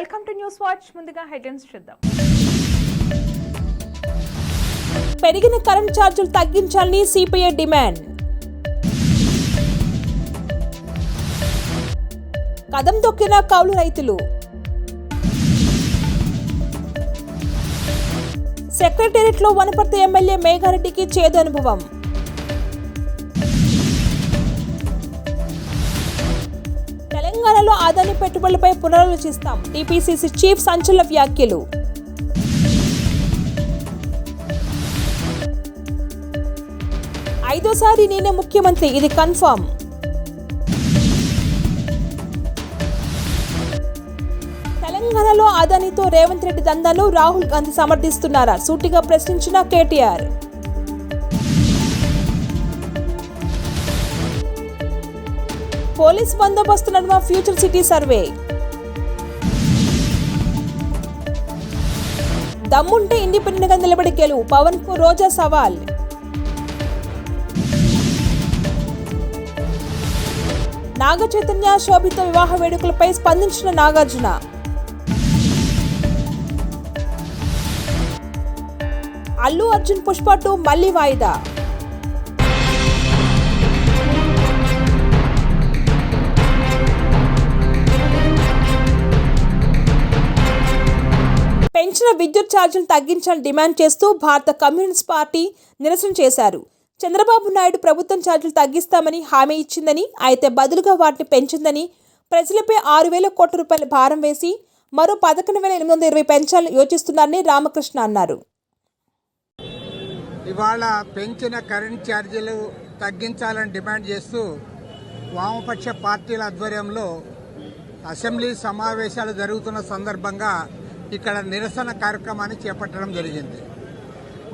Welcome to news watch. ముందుగా headlines చూద్దాం. పెరిగిన కరెంట్ ఛార్జీలు తగ్గించాలని సిపిఐ డిమాండ్. కదం దొక్కిన కౌలు రైతులు. సెక్రటేరియట్లో వనపర్తి ఎమ్మెల్యే మేఘారెడ్డికి చేదు అనుభవం. తెలంగాణలో ఆదాని పెట్టుబడులపై పునరాలోచిస్తాం టీపీసీసీ చీఫ్ సంచలన వ్యాఖ్యలు. ఐదోసారి నేనే ముఖ్యమంత్రి ఇది కన్ఫర్మ్ తెలంగాణలో అదానితో రేవంత్ రెడ్డి దందాను రాహుల్ గాంధీ సమర్థిస్తున్నారా? సూటిగా ప్రశ్నించిన కేటీఆర్. పోలీస్ బందోబస్తు నడుమ ఫ్యూచర్ సిటీ సర్వే. దమ్ముంటే ఇండిపెండెంట్గా నిలబడి గెలువు పవన్కు రోజా సవాల్. నాగ చైతన్య శోభిత వివాహ వేడుకలపై స్పందించిన నాగార్జున. అల్లు అర్జున్ పుష్ప టూ మళ్ళీ వాయిదా. విద్యుత్ ఛార్జీలు తగ్గించాలని డిమాండ్ చేస్తూ భారత కమ్యూనిస్ట్ పార్టీ నిరసన చేశారు. చంద్రబాబు నాయుడు ప్రభుత్వం ఛార్జీలు తగ్గిస్తామని హామీ ఇచ్చిందని అయితే బదులుగా వాటిని పెంచిందని ప్రజలపై ఆరు వేల కోట్ల రూపాయల భారం వేసి మరో పదకొండు వేల ఎనిమిది వందల ఇరవై పెంచాలని యోచిస్తున్నారని రామకృష్ణ అన్నారు. ఇవాళ పెంచిన కరెంట్ ఛార్జీలు తగ్గించాలని డిమాండ్ చేస్తూ వామపక్ష పార్టీల ఆధ్వర్యంలో అసెంబ్లీ సమావేశాలు జరుగుతున్న సందర్భంగా ఇక్కడ నిరసన కార్యక్రమాన్ని చేపట్టడం జరిగింది.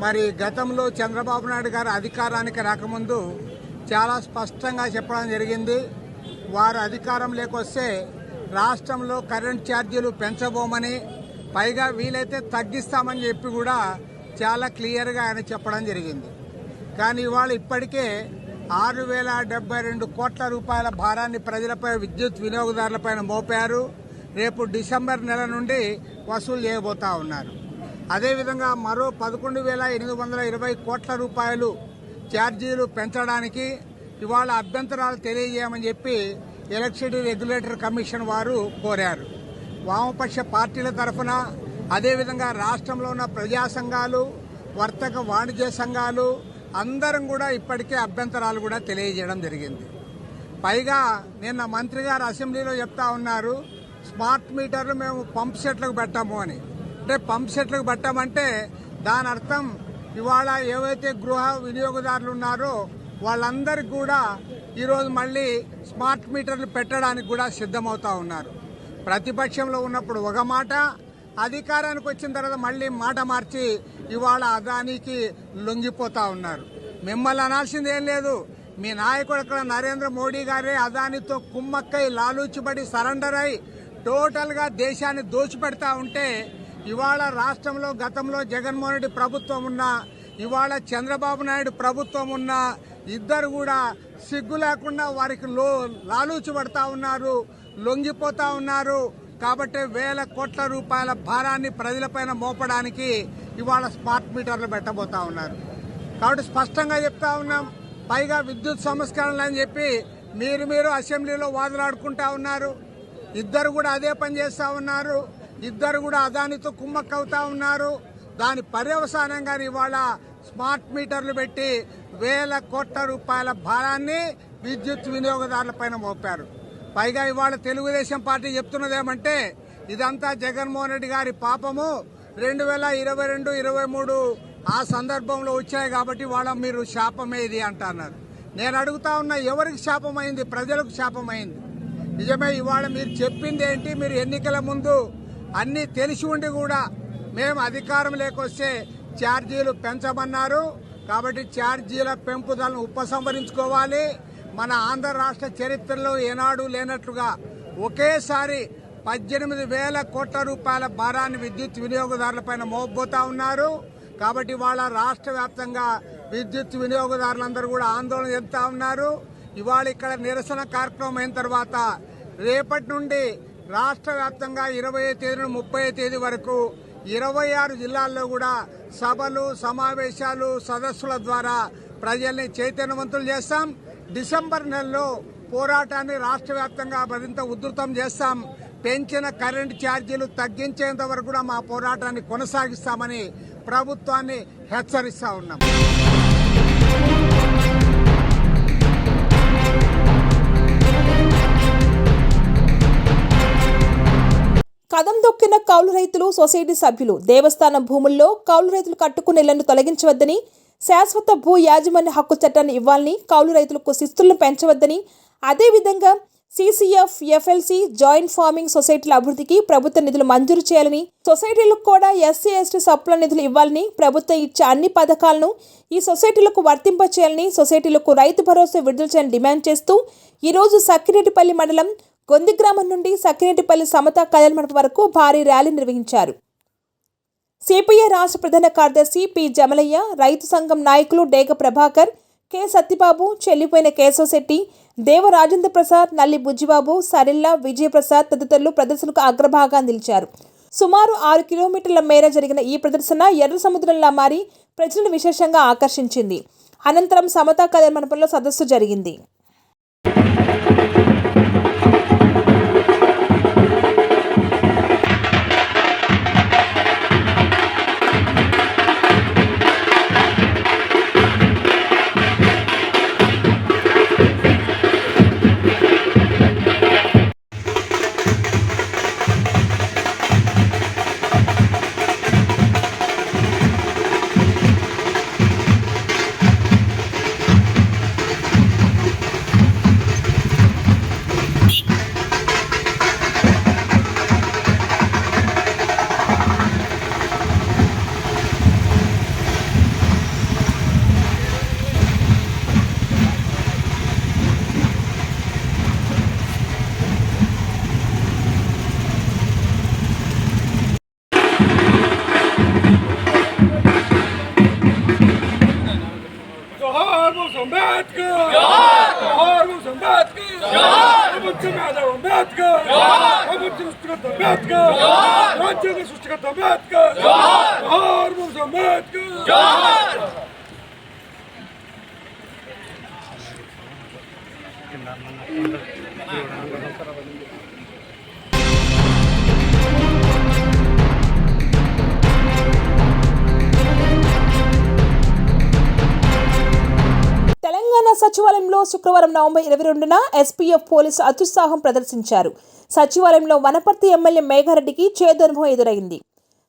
మరి గతంలో చంద్రబాబు నాయుడు గారు అధికారానికి రాకముందు చాలా స్పష్టంగా చెప్పడం జరిగింది. వారు అధికారం లేకొస్తే రాష్ట్రంలో కరెంట్ ఛార్జీలు పెంచబోమని పైగా వీలైతే తగ్గిస్తామని చెప్పి కూడా చాలా క్లియర్గా ఆయన చెప్పడం జరిగింది. కానీ ఇవాళ ఇప్పటికే ఆరు వేల డెబ్బై రెండు కోట్ల రూపాయల భారాన్ని ప్రజలపై విద్యుత్ వినియోగదారులపైన మోపారు. రేపు డిసెంబర్ నెల నుండి వసూలు చేయబోతా ఉన్నారు. అదేవిధంగా మరో పదకొండు వేల ఎనిమిది వందల ఇరవై కోట్ల రూపాయలు ఛార్జీలు పెంచడానికి ఇవాళ అభ్యంతరాలు తెలియజేయమని చెప్పి ఎలక్ట్రిసిటీ రెగ్యులేటర్ కమిషన్ వారు కోరారు. వామపక్ష పార్టీల తరఫున అదేవిధంగా రాష్ట్రంలో ఉన్న ప్రజా సంఘాలు వర్తక వాణిజ్య సంఘాలు అందరం కూడా ఇప్పటికే అభ్యంతరాలు కూడా తెలియజేయడం జరిగింది. పైగా నిన్న మంత్రి గారు అసెంబ్లీలో చెప్తా ఉన్నారు స్మార్ట్ మీటర్లు మేము పంప్ సెట్లకు పెట్టాము అని. అంటే పంప్ సెట్లకు పెట్టామంటే దాని అర్థం ఇవాళ ఏవైతే గృహ వినియోగదారులు ఉన్నారో వాళ్ళందరికీ కూడా ఈరోజు మళ్ళీ స్మార్ట్ మీటర్లు పెట్టడానికి కూడా సిద్ధమవుతా ఉన్నారు. ప్రతిపక్షంలో ఉన్నప్పుడు ఒక మాట అధికారానికి వచ్చిన తర్వాత మళ్ళీ మాట మార్చి ఇవాళ అదానికి లొంగిపోతా ఉన్నారు. మిమ్మల్ని అనాల్సింది ఏం లేదు. మీ నాయకుడు అక్కడ నరేంద్ర మోడీ గారే అదానితో కుమ్మక్కై లాలూచిబడి సరెండర్ అయి టోటల్గా దేశాన్ని దోచిపెడతా ఉంటే ఇవాళ రాష్ట్రంలో గతంలో జగన్మోహన్ రెడ్డి ప్రభుత్వం ఉన్నా ఇవాళ చంద్రబాబు నాయుడు ప్రభుత్వం ఉన్నా ఇద్దరు కూడా సిగ్గు లేకుండా వారికి లో లాలూచిపడతా ఉన్నారు లొంగిపోతా ఉన్నారు. కాబట్టి వేల కోట్ల రూపాయల భారాన్ని ప్రజలపైన మోపడానికి ఇవాళ స్మార్ట్ మీటర్లు పెట్టబోతా ఉన్నారు. కాబట్టి స్పష్టంగా చెప్తా ఉన్నాం పైగా విద్యుత్ సంస్కరణలు అని చెప్పి మీరు మీరు అసెంబ్లీలో వాదులాడుకుంటా ఉన్నారు. ఇద్దరు కూడా అదే పని చేస్తా ఉన్నారు. ఇద్దరు కూడా అదానితో కుమ్మక్కవుతా ఉన్నారు. దాని పర్యవసానంగా ఇవాళ స్మార్ట్ మీటర్లు పెట్టి వేల కోట్ల రూపాయల భారాన్ని విద్యుత్ వినియోగదారులపైన మోపారు. పైగా ఇవాళ తెలుగుదేశం పార్టీ చెప్తున్నదేమంటే ఇదంతా జగన్మోహన్ రెడ్డి గారి పాపము. రెండు వేల ఇరవై రెండు ఇరవై మూడు ఆ సందర్భంలో వచ్చాయి కాబట్టి వాళ్ళ మీరు శాపమే ఇది అంటున్నారు. నేను అడుగుతా ఉన్నా ఎవరికి శాపమైంది? ప్రజలకు శాపమైంది? నిజమే ఇవాళ మీరు చెప్పింది ఏంటి? మీరు ఎన్నికల ముందు అన్ని తెలిసి ఉండి కూడా మేము అధికారం లేకొస్తే ఛార్జీలు పెంచమన్నారు. కాబట్టి ఛార్జీల పెంపుదలను ఉపసంహరించుకోవాలి. మన ఆంధ్ర రాష్ట్ర చరిత్రలో ఏనాడు లేనట్లుగా ఒకేసారి పద్దెనిమిది వేల కోట్ల రూపాయల భారాన్ని విద్యుత్ వినియోగదారులపైన మోపబోతా ఉన్నారు. కాబట్టి వాళ్ళ రాష్ట్ర వ్యాప్తంగా విద్యుత్ వినియోగదారులందరూ కూడా ఆందోళన చెందుతా ఉన్నారు. ఇవాళ ఇక్కడ నిరసన కార్యక్రమం అయిన తర్వాత రేపటి నుండి రాష్ట్ర వ్యాప్తంగా ఇరవై తేదీ నుండి ముప్పై తేదీ వరకు ఇరవై ఆరు జిల్లాల్లో కూడా సభలు సమావేశాలు సదస్సుల ద్వారా ప్రజల్ని చైతన్యవంతులు చేస్తాం. డిసెంబర్ నెలలో పోరాటాన్ని రాష్ట్ర వ్యాప్తంగా మరింత ఉధృతం చేస్తాం. పెంచిన కరెంట్ ఛార్జీలు తగ్గించేంత వరకు కూడా మా పోరాటాన్ని కొనసాగిస్తామని ప్రభుత్వాన్ని హెచ్చరిస్తా ఉన్నాం. కదం దొక్కిన కౌలు రైతులు సొసైటీ సభ్యులు. దేవస్థానం భూముల్లో కౌలు రైతులు కట్టుకున్న ఇళ్ళను తొలగించవద్దని శాశ్వత భూ యాజమాన్య హక్కు చట్టాన్ని ఇవ్వాలని కౌలు రైతులకు శిస్తులను పెంచవద్దని అదేవిధంగా సీసీఎఫ్ ఎఫ్ఎల్సీ జాయింట్ ఫార్మింగ్ సొసైటీల అభివృద్ధికి ప్రభుత్వ నిధులు మంజూరు చేయాలని సొసైటీలకు కూడా ఎస్సీ ఎస్టీ సప్ల నిధులు ఇవ్వాలని ప్రభుత్వం ఇచ్చే అన్ని పథకాలను ఈ సొసైటీలకు వర్తింప చేయాలని సొసైటీలకు రైతు భరోసా విడుదల చేయాలని డిమాండ్ చేస్తూ ఈరోజు సక్కిరెడ్డిపల్లి మండలం గొంది గ్రామం నుండి సక్కిరెడ్డిపల్లి సమతా కళ్యాణమండపం వరకు భారీ ర్యాలీ నిర్వహించారు. సిపిఐ రాష్ట్ర ప్రధాన కార్యదర్శి పి జమలయ్య రైతు సంఘం నాయకులు డేగ ప్రభాకర్ కె సత్యబాబు చెల్లిపోయిన కేశవశెట్టి దేవ రాజేంద్ర ప్రసాద్ నల్లి బుజ్జిబాబు సరిల్లా విజయప్రసాద్ తదితరులు ప్రదర్శనకు అగ్రభాగా నిలిచారు. సుమారు ఆరు కిలోమీటర్ల మేర జరిగిన ఈ ప్రదర్శన ఎర్ర సముద్రంలా మారి ప్రజలను విశేషంగా ఆకర్షించింది. అనంతరం సమతా కళ్యాణ మండపంలో సదస్సు జరిగింది. ರಾಜ್ಯದ ಅಂಬೇಡ್ಕರ್ ಸೃಷ್ಟಿಕರ್ತ ಅಂಬೇಡ್ಕರ್ ರಾಜ್ಯದ ಸೃಷ್ಟಿಕರ್ತ ಅಂಬೇಡ್ಕರ್ ಅಂಬೇಡ್ಕರ್ Thank you. తెలంగాణ సచివాలయంలో శుక్రవారం నవంబర్ ఇరవై రెండున ఎస్పీఎఫ్ పోలీసులు అత్యుత్సాహం ప్రదర్శించారు. సచివాలయంలో వనపర్తి ఎమ్మెల్యే మేఘారెడ్డికి చేదనుభవం ఎదురైంది.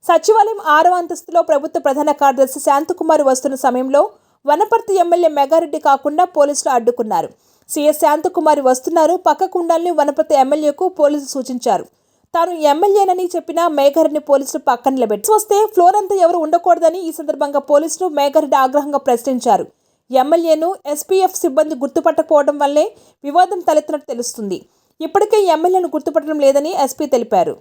సచివాలయం ఆరవ అంతస్తులో ప్రభుత్వ ప్రధాన కార్యదర్శి శాంతకుమార్ వస్తున్న సమయంలో వనపర్తి ఎమ్మెల్యే మేఘారెడ్డి కాకుండా పోలీసులు అడ్డుకున్నారు. సీఎస్ శాంతకుమారి వస్తున్నారు. పక్కకుండాలని వనపర్తి ఎమ్మెల్యేకు పోలీసులు సూచించారు. తాను ఎమ్మెల్యేనని చెప్పిన మేఘారెడ్డిని పోలీసులు పక్కన నిలబెట్టి వస్తే ఫ్లోర్ అంతా ఎవరు ఉండకూడదని ఈ సందర్భంగా పోలీసులు మేఘారెడ్డి ఆగ్రహంగా ప్రశ్నించారు. ఎమ్మెల్యేను ఎస్పీఎఫ్ సిబ్బంది గుర్తుపట్టకపోవడం వల్లే వివాదం తలెత్తినట్టు తెలుస్తుంది. ఇప్పటికే ఎమ్మెల్యేను గుర్తుపట్టడం లేదని ఎస్పీ తెలిపారు.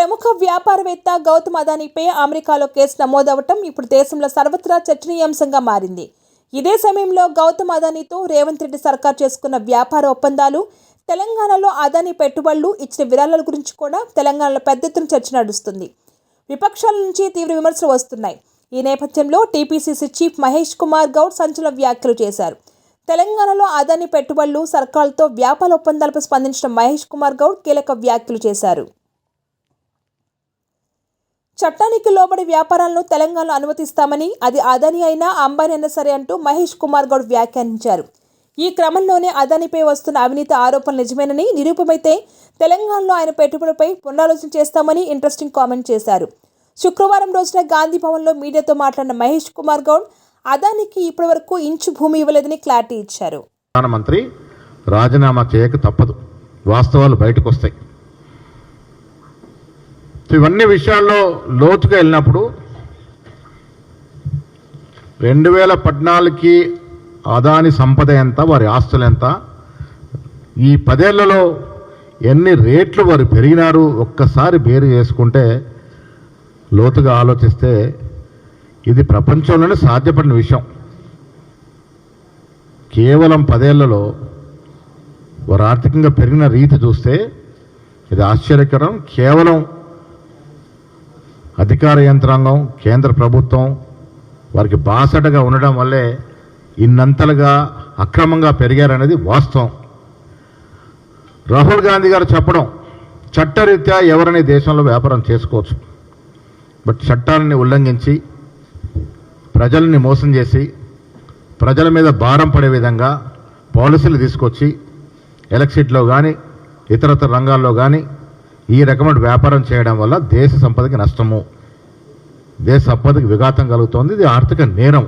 ప్రముఖ వ్యాపారవేత్త గౌతమ్ అదానీపై అమెరికాలో కేసు నమోదవటం ఇప్పుడు దేశంలో సర్వత్రా చర్చనీయాంశంగా మారింది. ఇదే సమయంలో గౌతమ్ అదానీతో రేవంత్ రెడ్డి సర్కార్ చేసుకున్న వ్యాపార ఒప్పందాలు తెలంగాణలో అదానీ పెట్టుబడులు ఇచ్చిన విరాళాల గురించి కూడా తెలంగాణలో పెద్ద ఎత్తున చర్చ నడుస్తుంది. విపక్షాల నుంచి తీవ్ర విమర్శలు వస్తున్నాయి. ఈ నేపథ్యంలో టీపీసీసీ చీఫ్ మహేష్ కుమార్ గౌడ్ సంచలన వ్యాఖ్యలు చేశారు. తెలంగాణలో అదానీ పెట్టుబడులు సర్కార్లతో వ్యాపార ఒప్పందాలపై స్పందించిన మహేష్ కుమార్ గౌడ్ కీలక వ్యాఖ్యలు చేశారు. చట్టానికి లోబడి వ్యాపారాలను తెలంగాణలో అనుమతిస్తామని అది అదాని అయినా అంబానీ అయినా సరే అంటూ మహేష్ కుమార్ గౌడ్ వ్యాఖ్యానించారు. ఈ క్రమంలోనే అదానిపై వస్తున్న అవినీతి ఆరోపణలు నిజమేనని నిరూపమైతే తెలంగాణలో ఆయన పెట్టుబడిపై పునరాలోచన చేస్తామని ఇంట్రెస్టింగ్ కామెంట్ చేశారు. శుక్రవారం రోజున గాంధీ భవన్లో మీడియాతో మాట్లాడిన మహేష్ కుమార్ గౌడ్ అదానికి ఇప్పటివరకు ఇంచు భూమి ఇవ్వలేదని క్లారిటీ ఇచ్చారు. ప్రధానమంత్రి రాజీనామా చేయక తప్పదు. వాస్తవాలు బయటకు వస్తాయి సో ఇవన్నీ విషయాల్లో లోతుగా వెళ్ళినప్పుడు రెండు వేల పద్నాలుగుకి అదాని సంపద ఎంత వారి ఆస్తులు ఎంత? ఈ పదేళ్ళలో ఎన్ని రేట్లు వారు పెరిగినారు? ఒక్కసారి బేరు చేసుకుంటే లోతుగా ఆలోచిస్తే ఇది ప్రపంచంలోనే సాధ్యపడిన విషయం. కేవలం పదేళ్ళలో వారు ఆర్థికంగా పెరిగిన రీతి చూస్తే ఇది ఆశ్చర్యకరం. కేవలం అధికార యంత్రాంగం కేంద్ర ప్రభుత్వం వారికి బాసటగా ఉండడం వల్లే ఇన్నంతలుగా అక్రమంగా పెరిగారనేది వాస్తవం. రాహుల్ గాంధీ గారు చెప్పడం చట్టరీత్యా ఎవరని దేశంలో వ్యాపారం చేసుకోవచ్చు. బట్ చట్టాలని ఉల్లంఘించి ప్రజల్ని మోసం చేసి ప్రజల మీద భారం పడే విధంగా పాలసీలు తీసుకొచ్చి ఎలక్ట్రిసిటీలో కానీ ఇతరతర రంగాల్లో కానీ ఈ రకమైన వ్యాపారం చేయడం వల్ల దేశ సంపదకి నష్టము దేశ సంపదకి విఘాతం కలుగుతోంది. ఇది ఆర్థిక నేరం.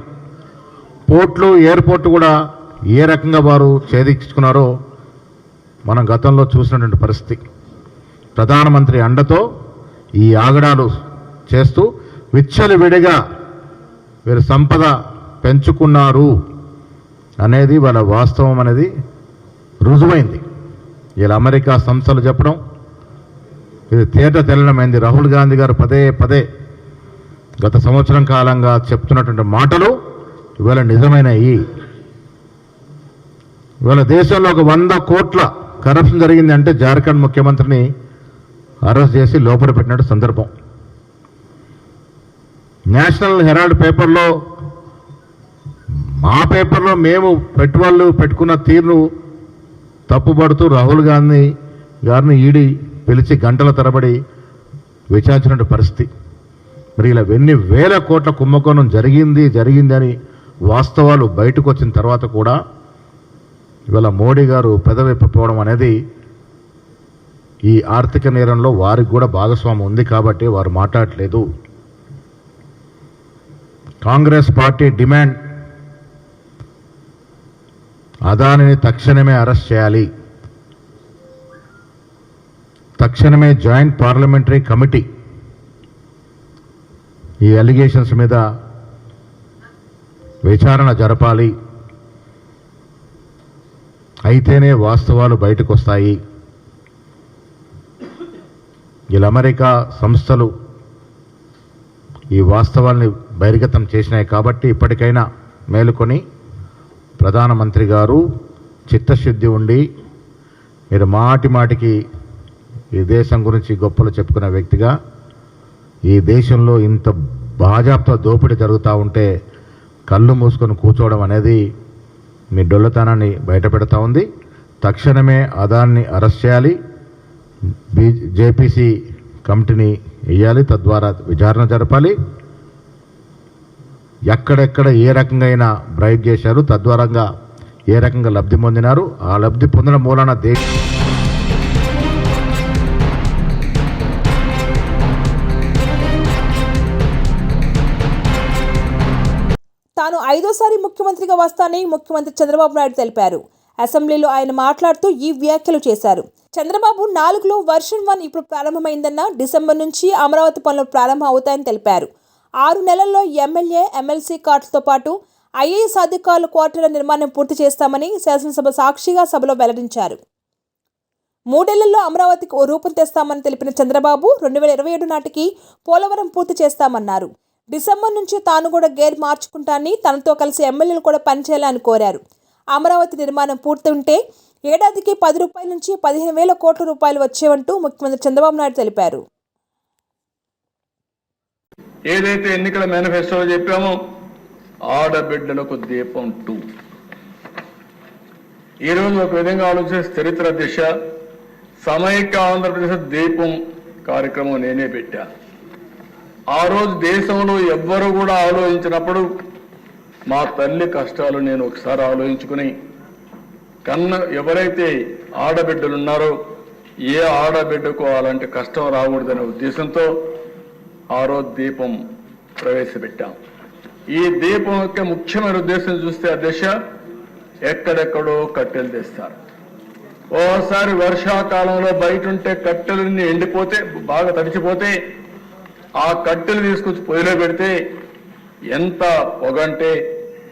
పోర్ట్లు ఎయిర్పోర్ట్ కూడా ఏ రకంగా వారు ఛేదించుకున్నారో మనం గతంలో చూసినటువంటి పరిస్థితి. ప్రధానమంత్రి అండతో ఈ ఆగడాలు చేస్తూ విచ్చలవిడిగా వీరు సంపద పెంచుకున్నారు అనేది వాళ్ళ వాస్తవం అనేది రుజువైంది. ఇలా అమెరికా సంస్థలు చెప్పడం ఇది తేట తెల్లమైంది. రాహుల్ గాంధీ గారు పదే పదే గత సంవత్సరం కాలంగా చెప్తున్నటువంటి మాటలు ఇవాళ నిజమైనవి ఇవాళ దేశంలో ఒక వంద కోట్ల కరప్షన్ జరిగింది అంటే జార్ఖండ్ ముఖ్యమంత్రిని అరెస్ట్ చేసి లోపల పెట్టినట్టు సందర్భం. నేషనల్ హెరాల్డ్ పేపర్లో మా పేపర్లో మేము పెట్టుబడులు పెట్టుకున్న తీరును తప్పుపడుతూ రాహుల్ గాంధీ గారిని ఈడి పిలిచి గంటల తరబడి విచారించినట్టు పరిస్థితి. మరి ఇలా ఎన్ని వేల కోట్ల కుంభకోణం జరిగింది జరిగిందని వాస్తవాలు బయటకు వచ్చిన తర్వాత కూడా ఇవాళ మోడీ గారు పెదవిప్పపోవడం అనేది ఈ ఆర్థిక నేరంలో వారికి కూడా భాగస్వామ్యం ఉంది కాబట్టి వారు మాట్లాడలేదు కాంగ్రెస్ పార్టీ డిమాండ్. అదానిని తక్షణమే అరెస్ట్ చేయాలి. తక్షణమే జాయింట్ పార్లమెంటరీ కమిటీ ఈ అలిగేషన్స్ మీద విచారణ జరపాలి. అయితేనే వాస్తవాలు బయటకు వస్తాయి ఇలా అమెరికా సంస్థలు ఈ వాస్తవాల్ని బహిర్గతం చేసినాయి కాబట్టి ఇప్పటికైనా మేలుకొని ప్రధానమంత్రి గారు చిత్తశుద్ధి ఉండి మీరు మాటి మాటికి ఈ దేశం గురించి గొప్పలు చెప్పుకునే వ్యక్తిగా ఈ దేశంలో ఇంత బాజాప్తా దోపిడీ జరుగుతూ ఉంటే కళ్ళు మూసుకొని కూర్చోవడం అనేది మీ డొల్లతనాన్ని బయటపెడతా ఉంది. తక్షణమే అదాన్ని అరెస్ట్ చేయాలి. బీ జేపీసీ కమిటీని వేయాలి. తద్వారా విచారణ జరపాలి. ఎక్కడెక్కడ ఏ రకంగా అయినా బ్రైట్ చేశారు. తద్వారంగా ఏ రకంగా లబ్ధి పొందినారు. ఆ లబ్ధి పొందిన మూలాన దేశం తాను ఐదోసారి ముఖ్యమంత్రిగా వస్తానని ముఖ్యమంత్రి చంద్రబాబు నాయుడు తెలిపారు. అసెంబ్లీలో ఆయన మాట్లాడుతూ ఈ వ్యాఖ్యలు చేశారు. చంద్రబాబు నాలుగులో వర్షన్ వన్ ఇప్పుడు ప్రారంభమైందన్న డిసెంబర్ నుంచి అమరావతి పనులు ప్రారంభం అవుతాయని తెలిపారు. ఆరు నెలల్లో ఎమ్మెల్యే ఎమ్మెల్సీ కార్డులతో పాటు ఐఏఎస్ అధికారుల క్వార్టర్ల నిర్మాణం పూర్తి చేస్తామని శాసనసభ సాక్షిగా సభలో వెల్లడించారు. మూడేళ్ళలో అమరావతికి ఓ రూపం తెస్తామని తెలిపిన చంద్రబాబు రెండు వేల ఇరవై ఏడు నాటికి పోలవరం పూర్తి చేస్తామన్నారు. డిసెంబర్ నుంచి తాను కూడా గేర్ మార్చుకుంటానని తనతో కలిసి ఎమ్మెల్యేలు కూడా పనిచేయాలని కోరారు. అమరావతి నిర్మాణం పూర్తి ఉంటే ఏడాదికి పది రూపాయల నుంచి పదిహేను వేల కోట్ల రూపాయలు వచ్చేవంటూ ముఖ్యమంత్రి చంద్రబాబు నాయుడు తెలిపారు. ఏదైతే ఎన్నికల మేనిఫెస్టోలో చెప్పామో ఆడబిడ్డలకు దీపం టూ. ఈరోజు ఒక విధంగా ఆలోచిస్తే చరిత్ర దిశ సమైక్య ఆంధ్రప్రదేశ్ దీపం కార్యక్రమం నేనే పెట్టాను ఆ రోజు దేశంలో ఎవ్వరు కూడా ఆలోచించినప్పుడు మా తల్లి కష్టాలు నేను ఒకసారి ఆలోచించుకుని కన్న ఎవరైతే ఆడబిడ్డలు ఉన్నారో ఏ ఆడబిడ్డకు అలాంటి కష్టం రాకూడదనే ఉద్దేశంతో ఆ రోజు దీపం ప్రవేశపెట్టాం. ఈ దీపం యొక్క ముఖ్యమైన ఉద్దేశం చూస్తే ఆ దిశ ఎక్కడెక్కడో కట్టెలు తెస్తారు. ఓసారి వర్షాకాలంలో బయట ఉంటే కట్టెలన్నీ ఎండిపోతే బాగా తడిచిపోతే ఆ కట్టెలు తీసుకొచ్చి పొయ్యిలో పెడితే ఎంత పొగంటే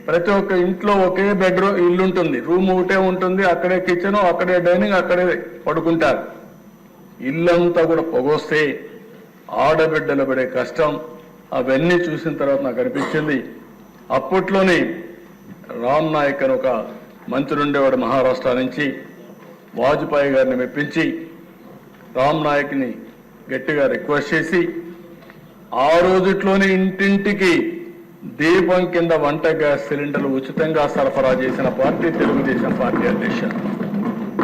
ప్రతి ఒక్క ఇంట్లో ఒకే బెడ్రూమ్ ఇల్లు ఉంటుంది రూమ్ ఒకటే ఉంటుంది. అక్కడే కిచెన్ అక్కడే డైనింగ్ అక్కడే పడుకుంటారు. ఇల్లంతా కూడా పొగొస్తే ఆడబిడ్డలు పడే కష్టం అవన్నీ చూసిన తర్వాత నాకు అనిపించింది. అప్పట్లోనే రామ్ నాయక్ అని ఒక మంత్రి ఉండేవాడు మహారాష్ట్ర నుంచి వాజ్పేయి గారిని మెప్పించి రామ్ నాయక్ని గట్టిగా రిక్వెస్ట్ చేసి ఆ రోజుట్లోనే ఇంటింటికి దీపం కింద వంట గ్యాస్ సిలిండర్లు ఉచితంగా సరఫరా చేసిన పార్టీ తెలుగుదేశం పార్టీ అధ్యక్ష.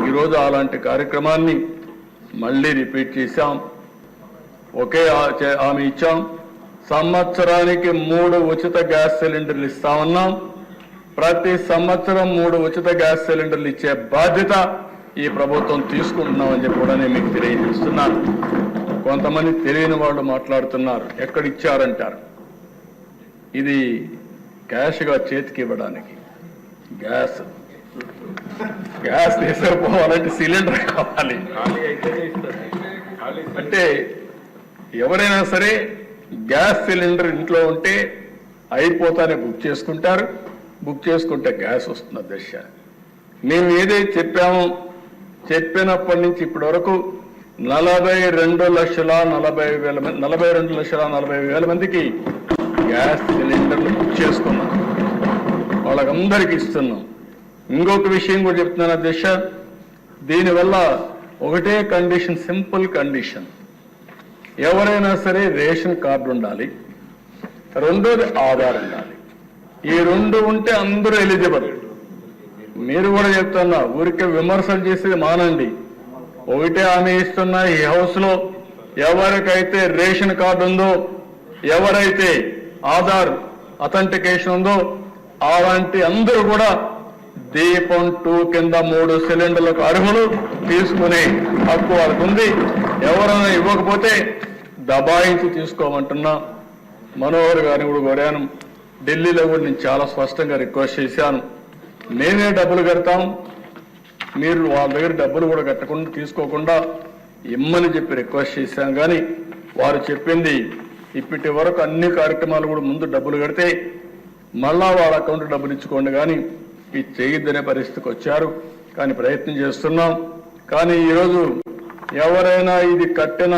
ఈరోజు అలాంటి కార్యక్రమాన్ని మళ్ళీ రిపీట్ చేశాం. ఒకే ఆ- చే- హామీ ఇచ్చాం. సంవత్సరానికి మూడు ఉచిత గ్యాస్ సిలిండర్లు ఇస్తామన్నాం. ప్రతి సంవత్సరం మూడు ఉచిత గ్యాస్ సిలిండర్లు ఇచ్చే బాధ్యత ఈ ప్రభుత్వం తీసుకుంటున్నామని చెప్పి కూడా నేను మీకు తెలియజేస్తున్నాను. కొంతమంది తెలియని వాళ్ళు మాట్లాడుతున్నారు. ఎక్కడ ఇచ్చారంటారు ఇది క్యాష్గా చేతికి ఇవ్వడానికి. గ్యాస్. గ్యాస్ తీసుకుపోవాలంటే సిలిండర్ కావాలి. అంటే ఎవరైనా సరే గ్యాస్ సిలిండర్ ఇంట్లో ఉంటే అయిపోతానే బుక్ చేసుకుంటారు. బుక్ చేసుకుంటే గ్యాస్ వస్తుంది దశ. మేము ఏదైతే చెప్పామో చెప్పినప్పటి నుంచి ఇప్పటి వరకు నలభై రెండు లక్షల నలభై వేల మంది నలభై రెండు లక్షల నలభై వేల మందికి గ్యాస్ సిలిండర్లు బుక్ చేసుకున్నాం. వాళ్ళకందరికి ఇస్తున్నాం. ఇంకొక విషయం కూడా చెప్తున్నాను అధ్యక్ష. దీనివల్ల ఒకటే కండిషన్ సింపుల్ కండిషన్. ఎవరైనా సరే రేషన్ కార్డు ఉండాలి. రెండోది ఆధార్ ఉండాలి. ఈ రెండు ఉంటే అందరూ ఎలిజిబుల్. మీరు కూడా చెప్తున్నా ఊరికే విమర్శలు చేసేది మానండి. ఒకటే హామీ ఇస్తున్న ఈ హౌస్లో ఎవరికైతే రేషన్ కార్డు ఉందో ఎవరైతే ఆధార్ అథెంటికేషన్ ఉందో అలాంటి అందరూ కూడా దీపం టూ కింద మూడు సిలిండర్లకు అర్హులు తీసుకునే హక్కు వాళ్ళకు ఉంది. ఎవరైనా ఇవ్వకపోతే దబాయించి తీసుకోమంటున్నా. మనోహర్ గారిని కూడా కోరాను. ఢిల్లీలో కూడా నేను చాలా స్పష్టంగా రిక్వెస్ట్ చేశాను. మేమే డబ్బులు కడతాం. మీరు వాళ్ళ దగ్గర డబ్బులు కూడా కట్టకుండా తీసుకోకుండా ఇమ్మని చెప్పి రిక్వెస్ట్ చేశాం. కానీ వారు చెప్పింది ఇప్పటి వరకు అన్ని కార్యక్రమాలు కూడా ముందు డబ్బులు కడితే మళ్ళా వాళ్ళ అకౌంట్ డబ్బులు ఇచ్చుకోండి. కానీ ఇది చేయొద్దనే పరిస్థితికి వచ్చారు. కానీ ప్రయత్నం చేస్తున్నాం. కానీ ఈరోజు ఎవరైనా ఇది కట్టిన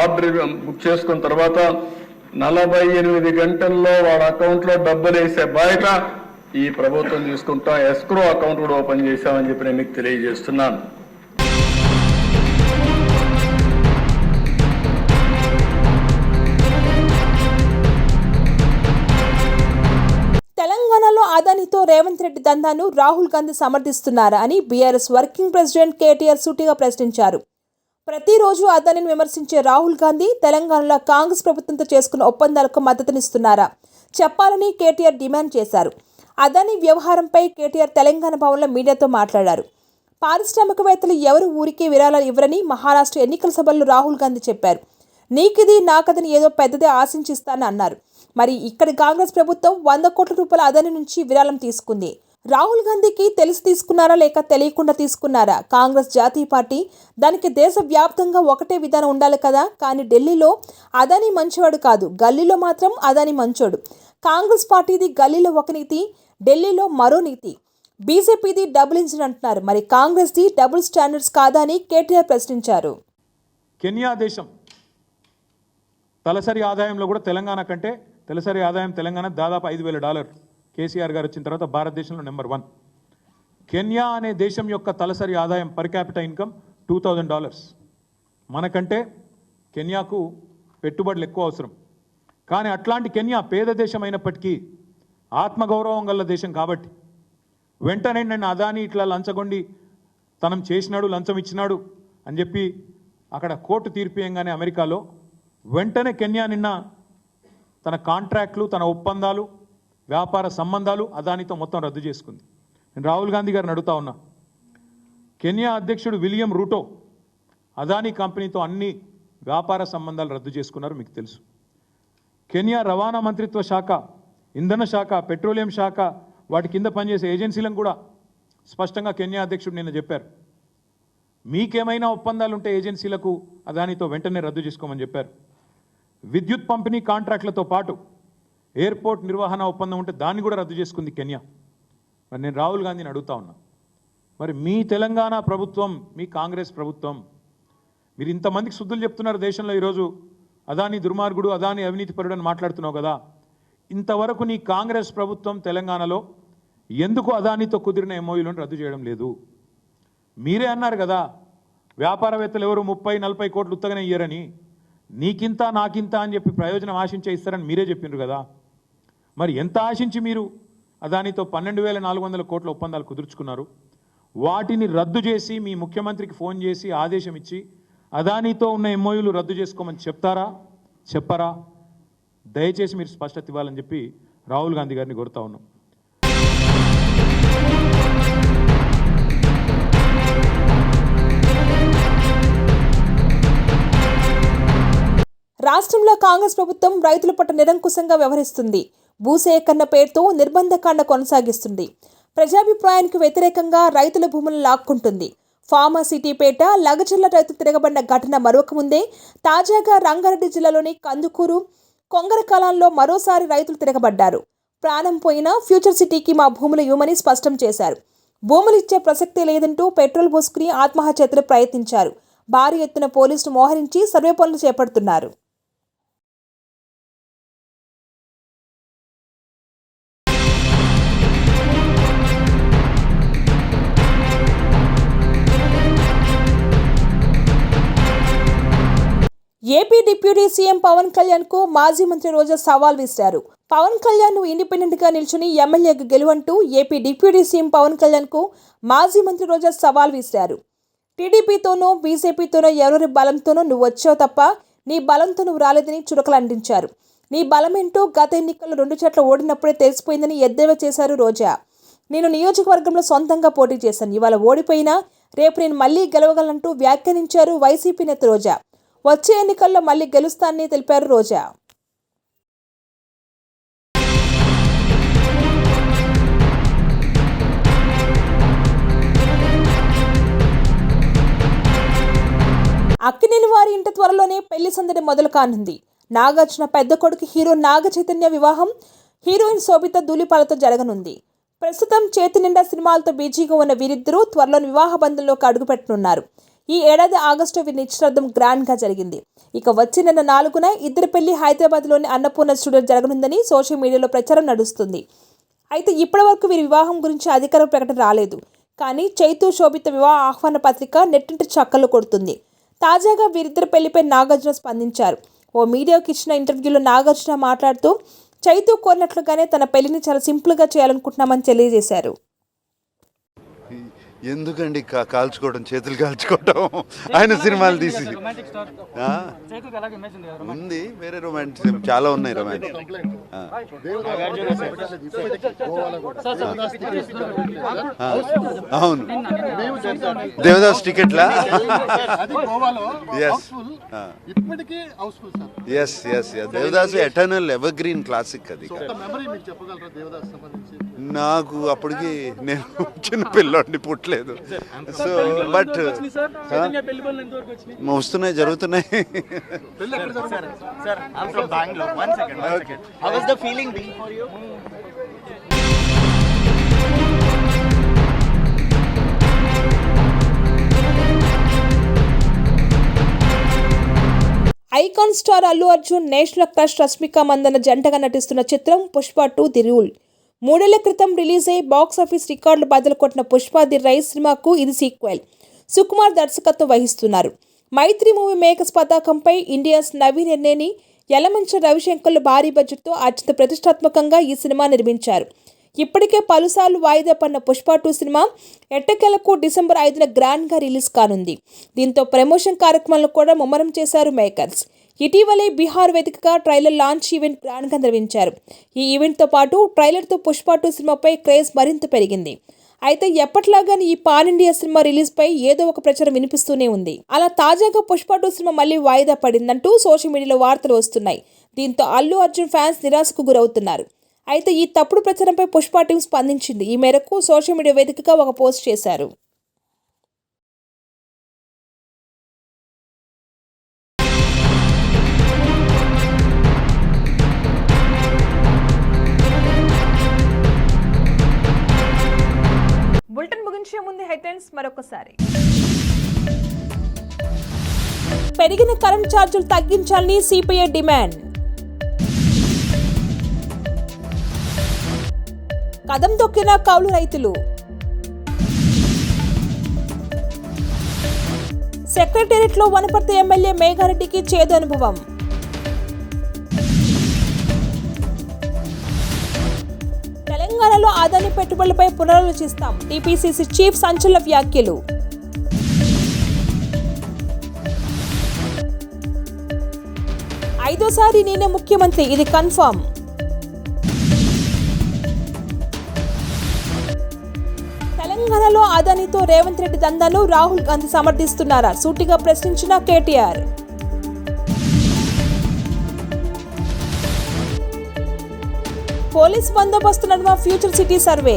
ఆర్డర్ బుక్ చేసుకున్న తర్వాత నలభై ఎనిమిది గంటల్లో వాళ్ళ అకౌంట్లో డబ్బులు వేసే బయట ఈ ప్రభుత్వం తీసుకుంటా ఎస్క్రో అకౌంట్ కూడా ఓపెన్ చేశామని చెప్పి నేను మీకు తెలియజేస్తున్నాను. తెలంగాణలో అదానితో రేవంత్ రెడ్డి దందాను రాహుల్ గాంధీ సమర్థిస్తున్నారా అని బీఆర్ఎస్ వర్కింగ్ ప్రెసిడెంట్ కేటీఆర్ సూటిగా ప్రశ్నించారు. ప్రతిరోజు అదానిని విమర్శించే రాహుల్ గాంధీ తెలంగాణలో కాంగ్రెస్ ప్రభుత్వంతో చేసుకున్న ఒప్పందాలకు మద్దతునిస్తున్నారా? చెప్పాలని కేటీఆర్ డిమాండ్ చేశారు. అదాని వ్యవహారంపై కేటీఆర్ తెలంగాణ భవన్లో మీడియాతో మాట్లాడారు. పారిశ్రామికవేత్తలు ఎవరు ఊరికే విరాళాలు ఇవ్వరని మహారాష్ట్ర ఎన్నికల సభల్లో రాహుల్ గాంధీ చెప్పారు. నీకిది నాకదని ఏదో పెద్దదే ఆశించిస్తానని అన్నారు. మరి ఇక్కడ కాంగ్రెస్ ప్రభుత్వం వంద కోట్ల రూపాయల అదాని నుంచి విరాళం తీసుకుంది. రాహుల్ గాంధీకి తెలిసి తీసుకున్నారా లేక తెలియకుండా తీసుకున్నారా? కాంగ్రెస్ జాతీయ పార్టీ దానికి దేశవ్యాప్తంగా ఒకటే విధానం ఉండాలి కదా? కానీ ఢిల్లీలో అదాని మంచివాడు కాదు. గల్లీలో మాత్రం అదాని మంచోడు. కాంగ్రెస్ పార్టీది గల్లీలో ఒక నీతి ఢిల్లీలో మరో నీతి. బీజేపీది డబుల్ ఇంజిన్ అంటున్నారు. మరి కాంగ్రెస్ది డబుల్ స్టాండర్డ్స్ కాదా అని కేటీఆర్ ప్రశ్నించారు. కెన్యా దేశం తలసరి ఆదాయంలో కూడా తెలంగాణ కంటే తలసరి ఆదాయం తెలంగాణ దాదాపు ఐదు వేల డాలర్. కేసీఆర్ గారు వచ్చిన తర్వాత భారతదేశంలో నెంబర్ వన్. కెన్యా అనే దేశం యొక్క తలసరి ఆదాయం per capital income two thousand dollars. మనకంటే కెన్యాకు పెట్టుబడులు ఎక్కువ అవసరం. కానీ అట్లాంటి కెన్యా పేద దేశం అయినప్పటికీ ఆత్మగౌరవం గల దేశం కాబట్టి. వెంటనే నన్ను అదాని ఇట్లా లంచగొండి తనం చేసినాడు లంచం ఇచ్చినాడు అని చెప్పి అక్కడ కోర్టు తీర్పియంగానే అమెరికాలో వెంటనే కెన్యా నిన్న తన కాంట్రాక్ట్లు తన ఒప్పందాలు వ్యాపార సంబంధాలు అదానితో మొత్తం రద్దు చేసుకుంది. నేను రాహుల్ గాంధీ గారిని అడుగుతా ఉన్నా. కెన్యా అధ్యక్షుడు విలియం రూటో అదానీ కంపెనీతో అన్ని వ్యాపార సంబంధాలు రద్దు చేసుకున్నారు మీకు తెలుసు. కెన్యా రవాణా మంత్రిత్వ శాఖ ఇంధన శాఖ పెట్రోలియం శాఖ వాటి కింద పనిచేసే ఏజెన్సీలను కూడా స్పష్టంగా కెన్యా అధ్యక్షుడు నిన్న చెప్పారు. మీకేమైనా ఒప్పందాలు ఉంటే ఏజెన్సీలకు అదానితో వెంటనే రద్దు చేసుకోమని చెప్పారు. విద్యుత్ పంపిణీ కాంట్రాక్టులతో పాటు ఎయిర్పోర్ట్ నిర్వహణ ఒప్పందం ఉంటే దాన్ని కూడా రద్దు చేసుకుంది కెన్యా. మరి నేను రాహుల్ గాంధీని అడుగుతా ఉన్నా మరి మీ తెలంగాణ ప్రభుత్వం మీ కాంగ్రెస్ ప్రభుత్వం మీరు ఇంతమందికి శుద్ధులు చెప్తున్నారు దేశంలో ఈరోజు అదాని దుర్మార్గుడు అదాని అవినీతిపరుడు అని మాట్లాడుతున్నావు కదా ఇంతవరకు నీ కాంగ్రెస్ ప్రభుత్వం తెలంగాణలో ఎందుకు అదానితో కుదిరిన ఎంఓయూలను రద్దు చేయడం లేదు? మీరే అన్నారు కదా వ్యాపారవేత్తలు ఎవరు ముప్పై నలభై కోట్లు ఉత్తగానే ఇయ్యరని. నీకింత నాకింత అని చెప్పి ప్రయోజనం ఆశించే ఇస్తారని మీరే చెప్పిండ్రు కదా. మరి ఎంత ఆశించి మీరు అదానితో పన్నెండు వేల నాలుగు వందల కోట్ల ఒప్పందాలు కుదుర్చుకున్నారు? వాటిని రద్దు చేసి మీ ముఖ్యమంత్రికి ఫోన్ చేసి ఆదేశం ఇచ్చి అదానితో ఉన్న ఎంఓయూలు రద్దు చేసుకోమని చెప్తారా? చెప్పరా? దయచేసి మీరు స్పష్టత ఇవ్వాలని చెప్పి రాహుల్ గాంధీ గారిని కోరుతా ఉన్నాం. రాష్ట్రంలో కాంగ్రెస్ ప్రభుత్వం రైతుల పట్ల నిరంకుశంగా వ్యవహరిస్తుంది. భూసేకరణ పేరుతో నిర్బంధకాండ కొనసాగిస్తుంది. ప్రజాభిప్రాయానికి వ్యతిరేకంగా రైతుల భూములను లాక్కుంటుంది. ఫార్మా సిటీపేట లగచర్ల రైతు తిరగబడిన ఘటన మరొక ముందే తాజాగా రంగారెడ్డి జిల్లాలోని కందుకూరు కొంగర కాలంలో మరోసారి రైతులు తిరగబడ్డారు. ప్రాణం పోయినా ఫ్యూచర్ సిటీకి మా భూములు ఇవ్వమని స్పష్టం చేశారు. భూములు ఇచ్చే ప్రసక్తే లేదంటూ పెట్రోల్ పోసుకుని ఆత్మహత్యలు ప్రయత్నించారు. భారీ ఎత్తున పోలీసులు మోహరించి సర్వే పనులు చేపడుతున్నారు. ఏపీ డిప్యూటీ సీఎం పవన్ కళ్యాణ్కు మాజీ మంత్రి రోజా సవాల్ విసిరారు. పవన్ కళ్యాణ్ను ఇండిపెండెంట్గా నిల్చుని ఎమ్మెల్యేగా గెలువంటూ ఏపీ డిప్యూటీ సీఎం పవన్ కళ్యాణ్కు మాజీ మంత్రి రోజా సవాల్ విసిరారు. టీడీపీతోనో బీజేపీతోనో ఎవరి బలంతోనో నువ్వు వచ్చావు తప్ప నీ బలంతో నువ్వు రాలేదని చురకలు అంటించారు నీ బలమేంటో గత ఎన్నికల్లో రెండు చోట్ల ఓడినప్పుడే తెలిసిపోయిందని ఎద్దేవా చేశారు రోజా. నేను నియోజకవర్గంలో సొంతంగా పోటీ చేశాను. ఇవాళ ఓడిపోయినా రేపు నేను మళ్ళీ గెలవగలంటూ వ్యాఖ్యానించారు వైసీపీ నేత రోజా. వచ్చే ఎన్నికల్లో మళ్ళీ గెలుస్తానని తెలిపారు రోజా. అక్కినేని వారి ఇంట త్వరలోనే పెళ్ళి సందడి మొదలు కానుంది. నాగార్జున పెద్ద కొడుకు హీరో నాగ చైతన్య వివాహం హీరోయిన్ శోభిత ధూళిపాలతో జరగనుంది. ప్రస్తుతం చేతి నిండా సినిమాలతో బిజీగా ఉన్న వీరిద్దరూ త్వరలో వివాహ బంధంలోకి అడుగుపెట్టనున్నారు. ఈ ఏడాది ఆగస్టు వీరి నిశ్చితార్థం గ్రాండ్గా జరిగింది. ఇక వచ్చే నెల నాలుగున ఇద్దరి పెళ్ళి హైదరాబాద్లోని అన్నపూర్ణ స్టూడియో జరగనుందని సోషల్ మీడియాలో ప్రచారం నడుస్తుంది. అయితే ఇప్పటివరకు వీరి వివాహం గురించి అధికార ప్రకటన రాలేదు. కానీ చైతు శోభిత వివాహ ఆహ్వాన పత్రిక నెట్టింటి చక్కలు కొడుతుంది. తాజాగా వీరిద్దరి పెళ్ళిపై నాగార్జున స్పందించారు. ఓ మీడియాకి ఇచ్చిన ఇంటర్వ్యూలో నాగార్జున మాట్లాడుతూ చైతు కోరినట్లుగానే తన పెళ్ళిని చాలా సింపుల్గా చేయాలనుకుంటున్నామని తెలియజేశారు. ఎందుకండి కా- కాల్చుకోవడం చేతులు కాల్చుకోవడం ఆయన సినిమాలు తీసి? ఉంది వేరే రొమాంటిక్ చాలా ఉన్నాయి రొమాంటిక్. అవును. దేవదాస్ టికెట్లా? ఎస్ ఇప్పటికీ housefull sir. Yes yes Devdas eternal evergreen classic అది మెమరీ మీరు చెప్పగలరా దేవదాస్ సంబంధించి? నాకు అప్పటికి నేను చిన్న పిల్లోడిని పుట్టలేదు సో బట్ వస్తున్నాయి జరుగుతున్నాయి? Icon star Allu Arjun national crush Rashmika Mandanna జంటగా నటిస్తున్న చిత్రం పుష్ప టూ ది రూల్. మూడేళ్ళ క్రితం రిలీజ్ అయి బాక్స్ ఆఫీస్ రికార్డులు బదులు కొట్టిన పుష్ప ది రైస్ సినిమాకు ఇది సీక్వెల్. సుకుమార్ దర్శకత్వం వహిస్తున్నారు. మైత్రి మూవీ మేకర్స్ పతాకంపై ఇండియాస్ నవీన్ ఎన్నేని యలమంచ రవిశంకర్లు భారీ బడ్జెట్తో అత్యంత ప్రతిష్టాత్మకంగా ఈ సినిమా నిర్మించారు. ఇప్పటికే పలుసార్లు వాయిదా పడిన పుష్ప టూ సినిమా ఎట్టకేలకు డిసెంబర్ ఐదున గ్రాండ్గా రిలీజ్ కానుంది. దీంతో ప్రమోషన్ కార్యక్రమాలను కూడా ముమ్మరం చేశారు మేకర్స్. ఇటీవలే బీహార్ వేదికగా ట్రైలర్ లాంచ్ ఈవెంట్ గ్రాండ్గా నిర్వహించారు ఈ ఈవెంట్తో పాటు ట్రైలర్తో పుష్ప టూ సినిమాపై క్రేజ్ మరింత పెరిగింది. అయితే ఎప్పట్లాగానే ఈ పాన్ ఇండియా సినిమా రిలీజ్ పై ఏదో ఒక ప్రచారం వినిపిస్తూనే ఉంది. అలా తాజాగా పుష్ప టూ సినిమా మళ్ళీ వాయిదా పడిందంటూ సోషల్ మీడియాలో వార్తలు వస్తున్నాయి. దీంతో అల్లు అర్జున్ ఫ్యాన్స్ నిరాశకు గురవుతున్నారు. అయితే ఈ తప్పుడు ప్రచారంపై పుష్ప టీం స్పందించింది. ఈ మేరకు సోషల్ మీడియా వేదికగా ఒక పోస్ట్ చేశారు. హెడ్లైన్స్ మరొకసారి. పెరిగిన కరెంట్ ఛార్జీలు తగ్గించాలని సిపిఐ డిమాండ్. కదం దొక్కిన కౌలు రైతులు. సెక్రటేరియట్లో వనపర్తి ఎమ్మెల్యే మేఘారెడ్డికి చేదు అనుభవం. తెలంగాణలో ఆదాని పెట్టుబడులపై పునరాలోచిస్తాం టీపీసీసీ చీఫ్ సంచలన వ్యాఖ్యలు. ఐదోసారి నేనే ముఖ్యమంత్రి ఇది కన్ఫర్మ్. తెలంగాణలో అదానితో రేవంత్ రెడ్డి దందాను రాహుల్ గాంధీ సమర్థిస్తున్నారా? సూటిగా ప్రశ్నించిన కేటీఆర్. పోలీస్ బందోబస్తు నడుమ ఫ్యూచర్ సిటీ సర్వే.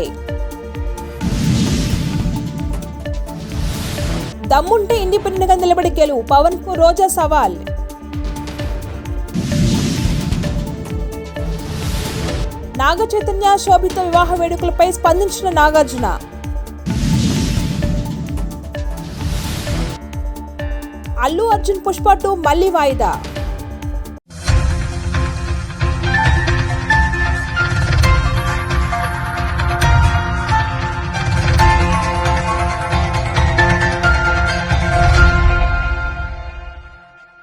దమ్ముంటే ఇండిపెండెంట్గా నిలబడి గెలువు పవన్కు రోజా సవాల్. నాగ చైతన్య శోభిత వివాహ వేడుకలపై స్పందించిన నాగార్జున. అల్లు అర్జున్ పుష్ప టూ మళ్ళీ వాయిదా.